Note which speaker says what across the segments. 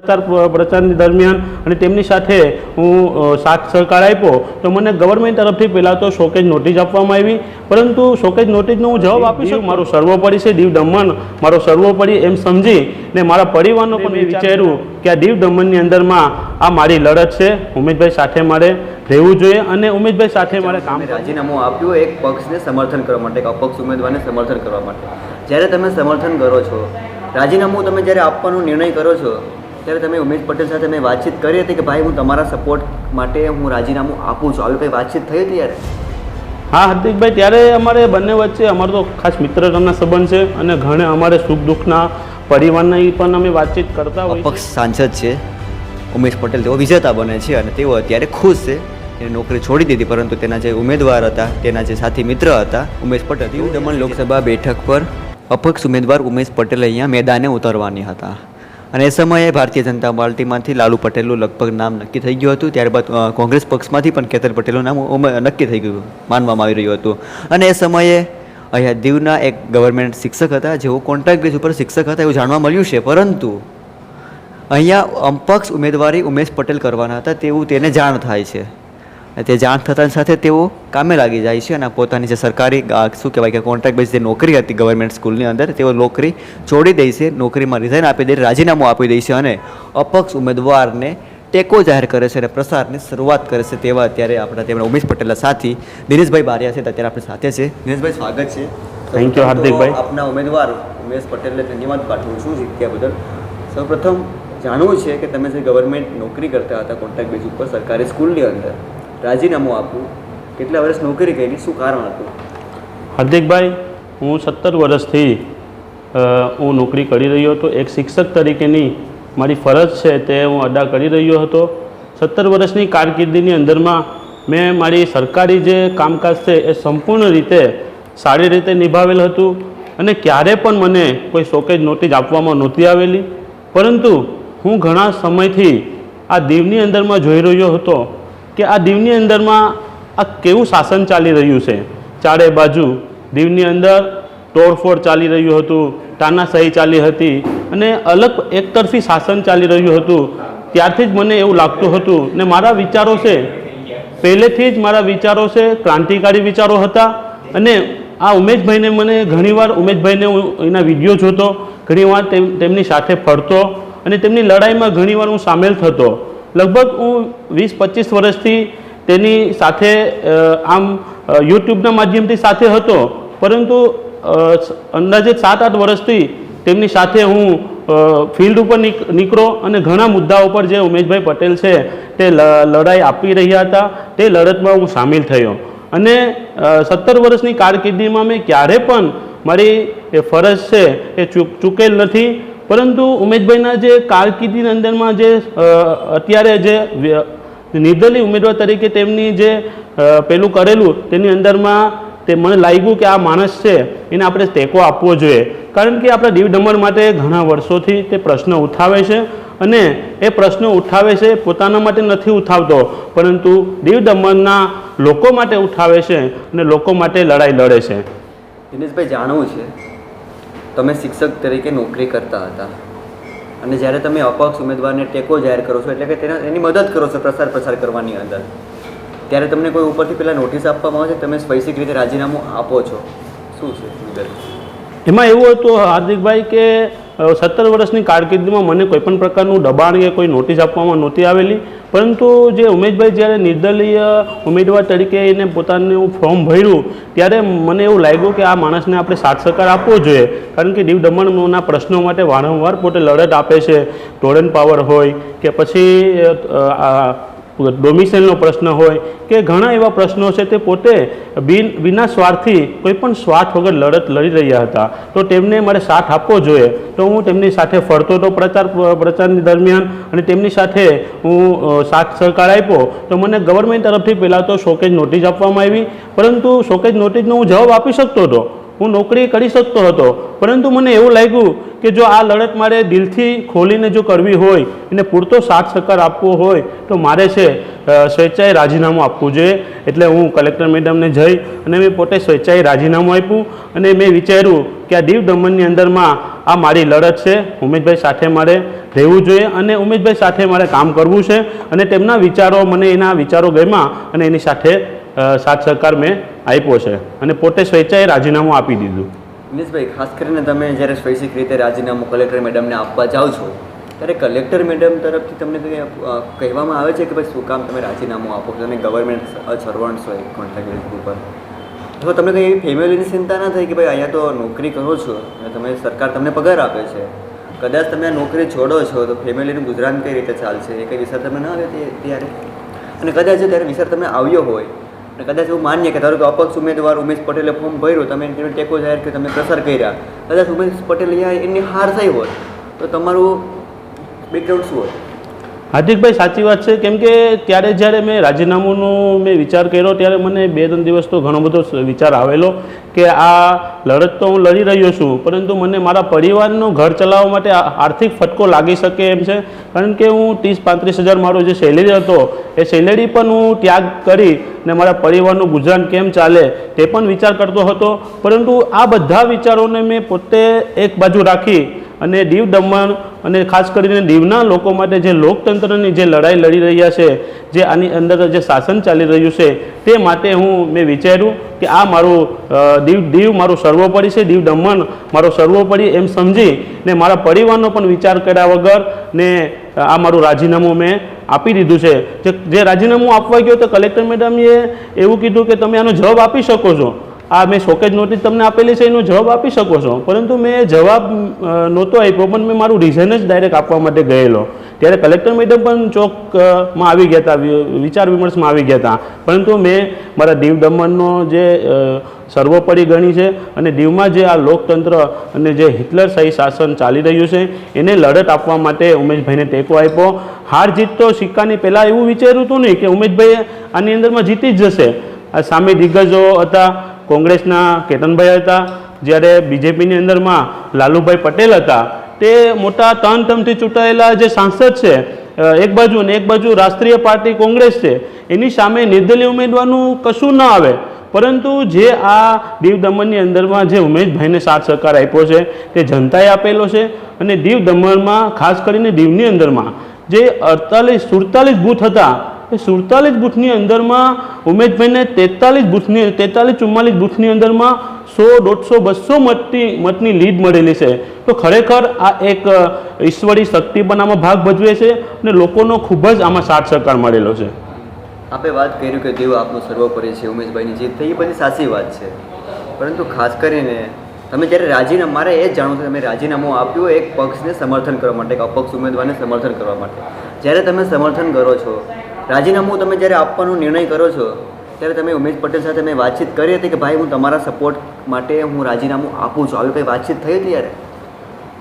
Speaker 1: પ્રચાર પ્રચારની દરમિયાન અને તેમની સાથે હું સાથ સહકાર આપ્યો તો મને ગવર્મેન્ટ તરફથી પહેલાં તો શોકેજ નોટિસ આપવામાં આવી. પરંતુ શોકેજ નોટિસનો હું જવાબ આપી શકું મારું સર્વોપરી છે દીવ દમણ મારો સર્વોપરી એમ સમજી ને મારા પરિવારનો પણ મેં વિચાર્યું કે આ દીવ દમણની અંદરમાં આ મારી લડત છે ઉમેશભાઈ સાથે મારે રહેવું જોઈએ અને ઉમેશભાઈ સાથે મારે કામ
Speaker 2: રાજીનામું આપ્યું એક પક્ષને સમર્થન કરવા માટે અપક્ષ ઉમેદવારને સમર્થન કરવા માટે. જ્યારે તમે સમર્થન કરો છો રાજીનામું તમે જ્યારે આપવાનો નિર્ણય કરો છો ત્યારે તમે ઉમેશ પટેલ સાથે મેં વાતચીત કરી હતી કે ભાઈ હું તમારા સપોર્ટ માટે હું રાજીનામું આપું છું. આવી કંઈ વાતચીત થઈ હતી યાર?
Speaker 1: હા હાર્દિકભાઈ ત્યારે અમારે બંને વચ્ચે અમારો તો ખાસ મિત્રતાના સંબંધ છે અને ઘણે અમારે સુખ દુઃખના પરિવારના પણ અમે વાતચીત કરતા હોય.
Speaker 2: અપક્ષ સાંસદ છે ઉમેશ પટેલ તેઓ વિજેતા બને છે અને તેઓ અત્યારે ખુશ છે. એને નોકરી છોડી દીધી પરંતુ તેના જે ઉમેદવાર હતા તેના જે સાથી મિત્ર હતા ઉમેશ પટેલ દીવ દમણ લોકસભા બેઠક પર અપક્ષ ઉમેદવાર ઉમેશ પટેલ અહીંયા મેદાને ઉતરવાની હતા. અને એ સમયે ભારતીય જનતા પાર્ટીમાંથી લાલુ પટેલનું લગભગ નામ નક્કી થઈ ગયું હતું. ત્યારબાદ કોંગ્રેસ પક્ષમાંથી પણ કેતન પટેલનું નામ નક્કી થઈ ગયું માનવામાં આવી રહ્યું હતું. અને એ સમયે અહીંયા દીવના એક ગવર્મેન્ટ શિક્ષક હતા, જેઓ કોન્ટ્રાક્ટ બેઝ ઉપર શિક્ષક હતા એવું જાણવા મળ્યું છે. પરંતુ અહીંયા અપક્ષ ઉમેદવારી ઉમેશ પટેલ કરવાના હતા, તેવું તેને જાણ થાય છે. તે જાણ થતાની સાથે તેઓ કામે લાગી જાય છે અને પોતાની જે સરકારી શું કહેવાય કે કોન્ટ્રાક્ટ બેઝ જે નોકરી હતી ગવર્મેન્ટ સ્કૂલની અંદર તેઓ નોકરી છોડી દે છે નોકરીમાં રિઝાઇન આપી દે રાજીનામું આપી દે છે અને અપક્ષ ઉમેદવારને ટેકો જાહેર કરે છે અને પ્રસારની શરૂઆત કરે છે તેવા અત્યારે આપણા તેમના ઉમેશ પટેલના સાથી દિનેશભાઈ બારિયા છે અત્યારે આપણી સાથે છે. દિનેશભાઈ સ્વાગત છે.
Speaker 1: થેન્ક યુ હાર્દિકભાઈ.
Speaker 2: આપના ઉમેદવાર ઉમેશ પટેલને ધન્યવાદ પાઠવું છું જીત્યા બદલ. સૌપ્રથમ જાણવું છે કે તમે જે ગવર્મેન્ટ નોકરી કરતા હતા કોન્ટ્રાક્ટ બેઝ ઉપર સરકારી સ્કૂલની અંદર રાજીનામું આપવું, કેટલા વર્ષ નોકરી કરી, શું કારણ હતું?
Speaker 1: હાર્દિકભાઈ, હું સત્તર વર્ષથી હું નોકરી કરી રહ્યો હતો. એક શિક્ષક તરીકેની મારી ફરજ છે તે હું અદા કરી રહ્યો હતો. સત્તર વર્ષની કારકિર્દીની અંદરમાં મેં મારી સરકારી જે કામકાજ છે એ સંપૂર્ણ રીતે સારી રીતે નિભાવેલ હતું અને ક્યારે પણ મને કોઈ શોકેજ નોટિસ આપવામાં નહોતી આવેલી. પરંતુ હું ઘણા સમયથી આ દીવની અંદરમાં જોઈ રહ્યો હતો કે આ દીવની અંદરમાં આ કેવું શાસન ચાલી રહ્યું છે? ચારે બાજુ દીવની અંદર તોડફોડ ચાલી રહ્યું હતું, તાનાશાહી ચાલી હતી અને અલગ એકતરફી શાસન ચાલી રહ્યું હતું. ત્યારથી જ મને એવું લાગતું હતું ને મારા વિચારો છે, પહેલેથી જ મારા વિચારો છે, ક્રાંતિકારી વિચારો હતા અને આ ઉમેશભાઈને મને ઘણીવાર, ઉમેશભાઈને હું એના વીડિયો જોતો, ઘણીવાર તેમ, તેમની સાથે ફરતો અને તેમની લડાઈમાં ઘણીવાર હું સામેલ થતો. લગભગ હું વીસ, પચીસ વર્ષથી તેની સાથે આમ યુટ્યુબના માધ્યમથી સાથે હતો. પરંતુ અંદાજે સાત, આઠ વર્ષથી તેમની સાથે હું ફિલ્ડ ઉપર નીકળો અને ઘણા મુદ્દાઓ પર જે ઉમેશભાઈ પટેલ છે, તે લડાઈ આપી રહ્યા હતા, તે લડતમાં હું સામેલ થયો. અને સત્તર વર્ષની કારકિર્દીમાં મેં ક્યારે પણ મારી એ ફરજ છે, એ ચૂક, ચૂકેલ નથી. પરંતુ ઉમેશભાઈના જે કારકિર્દીની અંદરમાં જે અત્યારે જે નિર્દલીય ઉમેદવાર તરીકે તેમની જે પેલું કરેલું તેની અંદરમાં તે મને લાગ્યું કે આ માણસ છે, એને આપણે ટેકો આપવો જોઈએ. કારણ કે આપણા દીવ દમણ માટે ઘણા વર્ષોથી તે પ્રશ્ન ઉઠાવે છે અને એ પ્રશ્ન ઉઠાવે છે પોતાના માટે નથી ઉઠાવતો, પરંતુ દીવ દમણના લોકો માટે ઉઠાવે છે અને લોકો માટે લડાઈ લડે છે.
Speaker 2: દિનેશભાઈ, જાણવું છે તમે શિક્ષક તરીકે નોકરી કરતા હતા. અને જ્યારે તમે અપક્ષ ઉમેદવારને ટેકો જાહેર કરો છો, એટલે કે તેના એની મદદ કરો છો પ્રસાર પ્રસાર કરવાની અંદર, ત્યારે તમને કોઈ ઉપરથી પહેલાં નોટિસ આપવામાં આવે છે? તમે સ્વૈચ્છિક રીતે રાજીનામું આપો છો? શું છે?
Speaker 1: એમાં એવું હતું હાર્દિકભાઈ કે સત્તર વર્ષની કારકિર્દીમાં મને કોઈપણ પ્રકારનું દબાણ કે કોઈ નોટિસ આપવામાં નહોતી આવેલી. પરંતુ જે ઉમેશભાઈ જ્યારે નિર્દલીય ઉમેદવાર તરીકે એને પોતાનું ફોર્મ ભર્યું, ત્યારે મને એવું લાગ્યું કે આ માણસને આપણે સાથ સહકાર આપવો જોઈએ. કારણ કે દીવ દમણના પ્રશ્નો માટે વારંવાર પોતે લડત આપે છે. ટોરેન પાવર હોય કે પછી ડોમિસાઇલનો પ્રશ્ન હોય કે ઘણા એવા પ્રશ્નો છે તે પોતે બિન વિના સ્વાર્થી કોઈ પણ સ્વાર્થ વગર લડત લડી રહ્યા હતા. તો તેમને મારે સાથ આપવો જોઈએ. તો હું તેમની સાથે ફરતો હતો પ્રચાર, પ્રચારની દરમિયાન અને તેમની સાથે હું સાથ સહકાર આપ્યો. તો મને ગવર્મેન્ટ તરફથી પહેલાં તો શોકેજ નોટિસ આપવામાં આવી. પરંતુ શોકેજ નોટિસનો હું જવાબ આપી શકતો હતો. હું નોકરી કરી શકતો હતો. પરંતુ મને એવું લાગ્યું કે જો આ લડત મારે દિલથી ખોલીને જો કરવી હોય, એને પૂરતો સાથ સહકાર આપવો હોય, તો મારે છે સ્વેચ્છાએ રાજીનામું આપવું જોઈએ. એટલે હું કલેક્ટર મેડમને જઈ અને મેં પોતે સ્વેચ્છાએ રાજીનામું આપ્યું અને મેં વિચાર્યું કે આ દીવ દમણની અંદરમાં આ મારી લડત છે, ઉમેશભાઈ સાથે મારે રહેવું જોઈએ અને ઉમેશભાઈ સાથે મારે કામ કરવું છે અને તેમના વિચારો મને એના વિચારો ગમ્યા અને એની સાથે સાથ સહકાર મેં આપ્યો છે. અને પોતે સ્વેચ્છાએ રાજીનામું આપી દીધું.
Speaker 2: દિનેશભાઈ ખાસ કરીને તમે જ્યારે સ્વૈચ્છિક રીતે રાજીનામું કલેક્ટર મેડમને આપવા જાઓ છો, ત્યારે કલેક્ટર મેડમ તરફથી તમને કંઈ કહેવામાં આવે છે કે ભાઈ શું કામ તમે રાજીનામું આપો છો અને ગવર્મેન્ટ સર્વન્ટ્સ હોય કોન્ટ્રાક્ટ ઉપર? તો તમને કંઈ ફેમિલીની ચિંતા ના થાય કે ભાઈ અહીંયા તો નોકરી કરો છો અને તમે સરકાર તમને પગાર આપે છે? કદાચ તમે નોકરી છોડો છો તો ફેમિલીનું ગુજરાન કઈ રીતે ચાલશે? એ કંઈ વિચાર તમને ના આવે ત્યારે? અને કદાચ ત્યારે વિચાર તમને આવ્યો હોય અને કદાચ એવું માન્ય કે ધારો કે અપક્ષ ઉમેદવાર ઉમેશ પટેલે ફોર્મ ભર્યું, તમે તેનો ટેકો જાહેર કે તમે પ્રસાર કર્યા. કદાચ ઉમેશ પટેલ અહીંયા એમની હાર થઈ હોય તો તમારું બેકગ્રાઉન્ડ શું હોય
Speaker 1: હાર્દિકભાઈ, સાચી વાત છે. કેમ કે ત્યારે જ્યારે મેં રાજીનામુંનો મેં વિચાર કર્યો, ત્યારે મને બે ત્રણ દિવસ તો ઘણો બધો વિચાર આવેલો કે આ લડત તો હું લડી રહ્યો છું, પરંતુ મને મારા પરિવારનું ઘર ચલાવવા માટે આર્થિક ફટકો લાગી શકે એમ છે. કારણ કે હું ત્રીસ પાંત્રીસ હજાર મારો જે સેલેરી હતો, એ સેલેરી પણ હું ત્યાગ કરી ને મારા પરિવારનું ગુજરાન કેમ ચાલે તે પણ વિચાર કરતો હતો. પરંતુ આ બધા વિચારોને મેં પોતે એક બાજુ રાખી અને દીવ દમણ અને ખાસ કરીને દીવના લોકો માટે જે લોકતંત્રની જે લડાઈ લડી રહ્યા છે, જે આની અંદર જે શાસન ચાલી રહ્યું છે, તે માટે હું મેં વિચાર્યું કે આ મારું દીવ દીવ મારું સર્વોપરી છે, દીવ દમણ મારો સર્વોપરી એમ સમજી ને મારા પરિવારનો પણ વિચાર કર્યા વગર ને આ મારું રાજીનામું મેં આપી દીધું છે. જે રાજીનામું આપવા ગયો તો કલેક્ટર મેડમે એવું કીધું કે તમે આનો જવાબ આપી શકો છો. આ મેં શોકેજ નોટિસ તમને આપેલી છે, એનો જવાબ આપી શકો છો. પરંતુ મેં જવાબ નહોતો આપ્યો, પણ મેં મારું રિઝન જ ડાયરેક્ટ આપવા માટે ગયેલો. ત્યારે કલેક્ટર મેડમ પણ ચોકમાં આવી ગયા હતા વિચાર વિમર્શમાં આવી ગયા હતા. પરંતુ મેં મારા દીવ દમણનો જે સર્વોપરી ગણી છે અને દીવમાં જે આ લોકતંત્ર અને જે હિટલર સહી શાસન ચાલી રહ્યું છે, એને લડત આપવા માટે ઉમેશભાઈને ટેકો આપ્યો. હાર જીત તો સિક્કાની પહેલાં એવું વિચાર્યું હતું નહીં કે ઉમેશભાઈ આની અંદરમાં જીતી જ જશે. આ સામે દિગ્ગજો હતા કોંગ્રેસના કેતનભાઈ હતા, જ્યારે બીજેપીની અંદરમાં લાલુભાઈ પટેલ હતા. તે મોટા ત્રણ ટર્મથી ચૂંટાયેલા જે સાંસદ છે એક બાજુ અને એક બાજુ રાષ્ટ્રીય પાર્ટી કોંગ્રેસ છે, એની સામે નિર્દલીય ઉમેદવારનું કશું ન આવે. પરંતુ જે આ દીવ દમણની અંદરમાં જે ઉમેશભાઈને સાથ સહકાર આપ્યો છે, તે જનતાએ આપેલો છે અને દીવ દમણમાં ખાસ કરીને દીવની અંદરમાં જે અડતાલીસ સુડતાલીસ બૂથ હતા એ સુડતાલીસ બૂથની અંદરમાં ઉમેશભાઈને તેતાલીસ બૂથની, તેતાલીસ ચુમ્માલીસ બૂથની અંદરમાં સો, દોઢસો, બસો મતની મતની લીડ મળેલી છે. તો ખરેખર આ એક ઈશ્વરી શક્તિ પણ આમાં ભાગ ભજવે છે અને લોકોનો ખૂબ જ આમાં સાથ સહકાર મળેલો છે.
Speaker 2: આપણે વાત કર્યું કે દેવ આપનો સર્વોપરી છે, ઉમેશભાઈની જીત થઈ, એ બધી સાચી વાત છે. પરંતુ ખાસ કરીને, તમે જ્યારે રાજીનામું, મારે એ જાણવું છે, તમે રાજીનામું આપ્યું એક પક્ષને સમર્થન કરવા માટે એક અપક્ષ ઉમેદવારને સમર્થન કરવા માટે. જ્યારે તમે સમર્થન કરો છો રાજીનામું તમે જ્યારે આપવાનો નિર્ણય કરો છો, ત્યારે તમે ઉમેશ પટેલ સાથે મેં વાતચીત કરી હતી કે ભાઈ હું તમારા સપોર્ટ માટે હું રાજીનામું આપું છું. આવી કંઈ વાતચીત થઈ હતી ત્યારે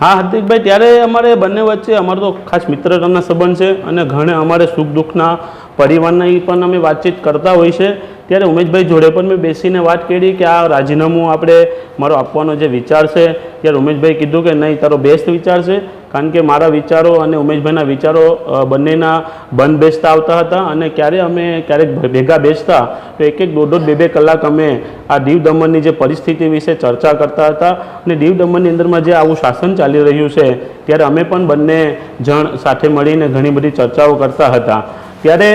Speaker 1: હા, હાર્દિકભાઈ, ત્યારે અમારે બંને વચ્ચે અમારો તો ખાસ મિત્રતાના સંબંધ છે અને ઘણે અમારે સુખ દુઃખના પરિવારના એ પણ અમે વાતચીત કરતા હોય છે. ત્યારે ઉમેશભાઈ જોડે પણ મેં બેસીને વાત કરી કે આ રાજીનામું આપણે મારો આપવાનો જે વિચાર છે. ત્યારે ઉમેશભાઈ કીધું કે નહીં, તારો બેસ્ટ વિચાર છે. કારણ કે મારા વિચારો અને ઉમેશભાઈના વિચારો બંનેના બંધ બેસતા આવતા હતા અને ક્યારે અમે ક્યારેક ભેગા બેસતા, તો એક એક દોઢ દોઢ બે બે કલાક અમે આ દીવ દમણની જે પરિસ્થિતિ વિશે ચર્ચા કરતા હતા અને દીવ દમણની અંદરમાં જે આવું શાસન ચાલી રહ્યું છે, ત્યારે અમે પણ બંને જણ સાથે મળીને ઘણી બધી ચર્ચાઓ કરતા હતા. ત્યારે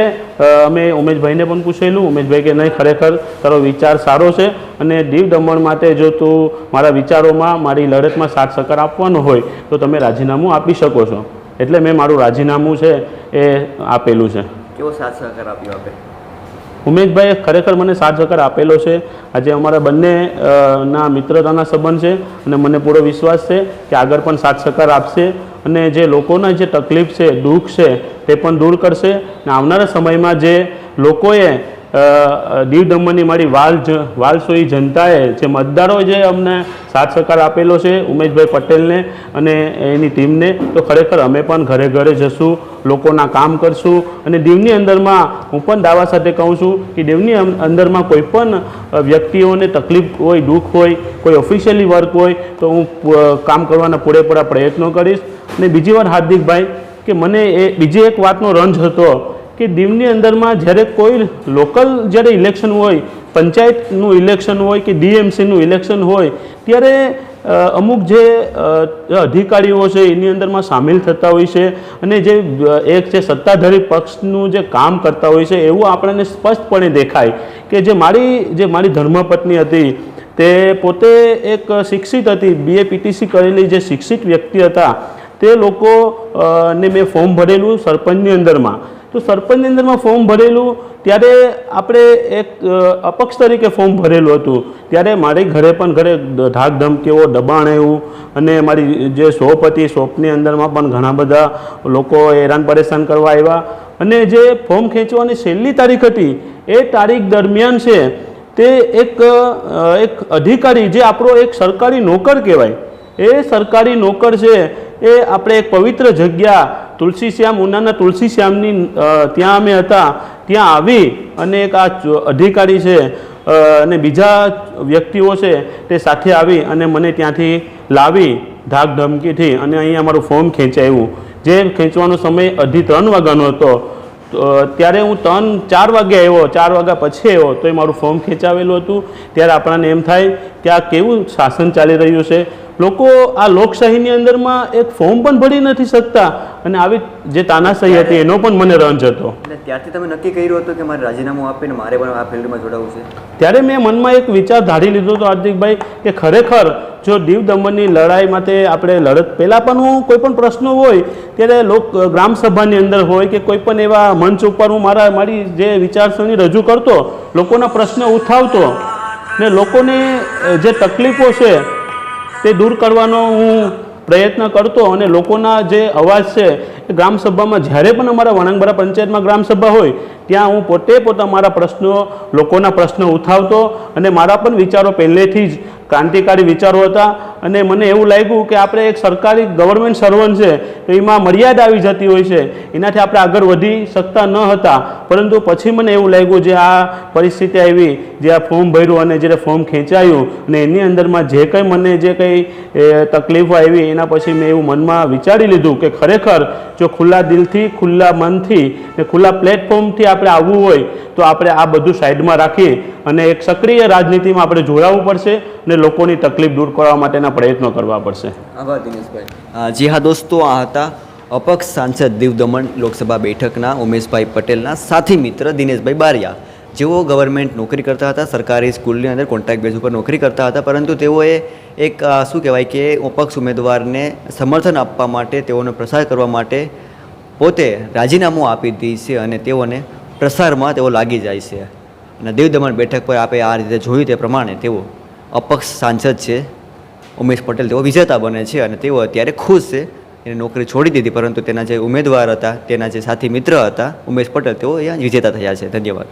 Speaker 1: અમે ઉમેશભાઈને પણ પૂછેલું ઉમેશભાઈ કે નહીં ખરેખર તારો વિચાર સારો છે અને દીવ દમણ માટે જો તું મારા વિચારોમાં મારી લડતમાં સાથ સહકાર આપવાનો હોય તો તમે રાજીનામું આપી શકો છો. એટલે મેં મારું રાજીનામું છે એ આપેલું છે.
Speaker 2: કેવો સાથ સહકાર આપ્યો આપે?
Speaker 1: ઉમેશભાઈએ ખરેખર મને સાથ સહકાર આપેલો છે. આજે અમારા બંને ના મિત્રતાના સંબંધ છે અને મને પૂરો વિશ્વાસ છે કે આગળ પણ સાથ સહકાર આપશે. અને જે લોકોના જે તકલીફ છે, દુઃખ છે, તે પણ દૂર કરશે. અને આવનારા સમયમાં જે લોકોએ દીવ દમણની મારી વાલ વાલસોઈ જનતાએ જે મતદારોએ જે અમને સાથ સહકાર આપેલો છે, ઉમેશભાઈ પટેલને અને એની ટીમને, તો ખરેખર અમે પણ ઘરે ઘરે જશું, લોકોના કામ કરશું. અને દીવની અંદરમાં હું પણ દાવા સાથે કહું છું કે દીવની અંદરમાં કોઈ પણ વ્યક્તિઓને તકલીફ હોય, દુઃખ હોય, કોઈ ઓફિશિયલી વર્ક હોય, તો હું કામ કરવાના પૂરેપૂરા પ્રયત્નો કરીશ. અને બીજી વાર હાર્દિકભાઈ, કે મને એ બીજી એક વાતનો રંજ હતો કે દીવની અંદરમાં જ્યારે કોઈ લોકલ જ્યારે ઇલેક્શન હોય, પંચાયતનું ઇલેક્શન હોય કે ડીએમસીનું ઇલેક્શન હોય, ત્યારે અમુક જે અધિકારીઓ છે એની અંદરમાં સામેલ થતા હોય છે અને જે એક જે સત્તાધારી પક્ષનું જે કામ કરતા હોય છે એવું આપણને સ્પષ્ટપણે દેખાય કે જે મારી જે મારી ધર્મપત્ની હતી, તે પોતે એક શિક્ષિત હતી બીએ પીટીસી કરેલી જે શિક્ષિત વ્યક્તિ હતા તે લોકો ને મેં ફોર્મ ભરેલું સરપંચની અંદરમાં. તો સરપંચની અંદરમાં ફોર્મ ભરેલું, ત્યારે આપણે એક અપક્ષ તરીકે ફોર્મ ભરેલું હતું. ત્યારે મારી ઘરે પણ ઘરે ધાક ધમકીઓ દબાણ આવ્યું અને મારી જે શોપ હતી, શોપની અંદરમાં પણ ઘણા બધા લોકો હેરાન પરેશાન કરવા આવ્યા. અને જે ફોર્મ ખેંચવાની છેલ્લી તારીખ હતી, એ તારીખ દરમિયાન છે, તે એક એક અધિકારી, જે આપણો એક સરકારી નોકર કહેવાય, એ સરકારી નોકર છે એ આપણે એક પવિત્ર જગ્યા તુલસી શ્યામ ઉનાના તુલસી શ્યામની ત્યાં અમે હતા. ત્યાં આવી અને એક આ અધિકારી છે અને બીજા વ્યક્તિઓ છે તે સાથે આવી અને મને ત્યાંથી લાવી ધાક ધમકીથી અને અહીંયા અમારું ફોર્મ ખેંચાયું. જે ખેંચવાનો સમય અઢી ત્રણ વાગ્યાનો હતો. ત્યારે હું ત્રણ, ચાર વાગે આવ્યો. ચાર વાગ્યા પછી આવ્યો. તો એ મારું ફોર્મ ખેંચાવેલું હતું. ત્યારે આપણને એમ થાય કે આ કેવું શાસન ચાલી રહ્યું છે? લોકો આ લોકશાહીની અંદરમાં એક ફોર્મ પણ ભરી નથી શકતા અને આવી જે તાનાશાહી હતી એનો પણ મને રંજ હતો.
Speaker 2: ત્યારથી તમે નક્કી કર્યું હતું કે મારે રાજીનામું આપીને મારે પણ આ ફિલ્ડમાં જોડાવું છે?
Speaker 1: ત્યારે મેં મનમાં એક વિચાર ધારી લીધો હતો હાર્દિકભાઈ કે ખરેખર જો દીવ દમણની લડાઈ માટે આપણે લડત પહેલાં પણ હું કોઈ પણ પ્રશ્નો હોય ત્યારે લોક ગ્રામસભાની અંદર હોય કે કોઈ પણ એવા મંચ ઉપર હું મારા મારી જે વિચારસરણી રજૂ કરતો લોકોના પ્રશ્નો ઉઠાવતો ને લોકોને જે તકલીફો છે તે દૂર કરવાનો હું પ્રયત્ન કરતો અને લોકોના જે અવાજ છે એ ગ્રામસભામાં જ્યારે પણ અમારા વણાંગબરા પંચાયતમાં ગ્રામસભા હોય, ત્યાં હું પોતે પોતા મારા પ્રશ્નો, લોકોના પ્રશ્નો ઉઠાવતો અને મારા પણ વિચારો પહેલેથી જ ક્રાંતિકારી વિચારો હતા. અને મને એવું લાગ્યું કે આપણે એક સરકારી ગવર્મેન્ટ સર્વન્ટ છે, તો એમાં મર્યાદા આવી જતી હોય છે. એનાથી આપણે આગળ વધી શકતા ન હતા. પરંતુ પછી મને એવું લાગ્યું જે આ પરિસ્થિતિ આવી, જે આ ફોર્મ ભર્યું અને જ્યારે ફોર્મ ખેંચાયું અને એની અંદરમાં જે કંઈ મને જે કંઈ તકલીફો આવી, એના પછી મેં એવું મનમાં વિચારી લીધું કે ખરેખર જો ખુલ્લા દિલથી, ખુલ્લા મનથી ને ખુલ્લા પ્લેટફોર્મથી આપણે આવવું હોય, તો આપણે આ બધું સાઈડમાં રાખી અને એક સક્રિય રાજનીતિમાં આપણે જોડાવવું પડશે અને લોકોની તકલીફ દૂર કરવા માટેના પ્રયત્નો કરવા પડશે.
Speaker 2: આભાર દિનેશભાઈ. જી હા દોસ્તો, આ હતા અપક્ષ સાંસદ દીવ દમણ લોકસભા બેઠકના ઉમેશભાઈ પટેલના સાથી મિત્ર દિનેશભાઈ બારિયા. જેઓ ગવર્મેન્ટ નોકરી કરતા હતા, સરકારી સ્કૂલની અંદર કોન્ટ્રાક્ટ બેઝ ઉપર નોકરી કરતા હતા, પરંતુ તેઓએ એક શું કહેવાય કે, અપક્ષ ઉમેદવારને સમર્થન આપવા માટે, તેઓનો પ્રસાર કરવા માટે પોતે રાજીનામું આપી દીધી છે અને તેઓને પ્રસારમાં તેઓ લાગી જાય છે. અને દેવ દમણ બેઠક પર આપણે આ રીતે જોયું તે પ્રમાણે તેઓ અપક્ષ સાંસદ છે, ઉમેશ પટેલ તેઓ વિજેતા બને છે અને તેઓ અત્યારે ખુશ છે. એને નોકરી છોડી દીધી, પરંતુ તેના જે ઉમેદવાર હતા, તેના જે સાથી મિત્ર હતા, ઉમેશ પટેલ તેઓ અહીંયા વિજેતા થયા છે. ધન્યવાદ.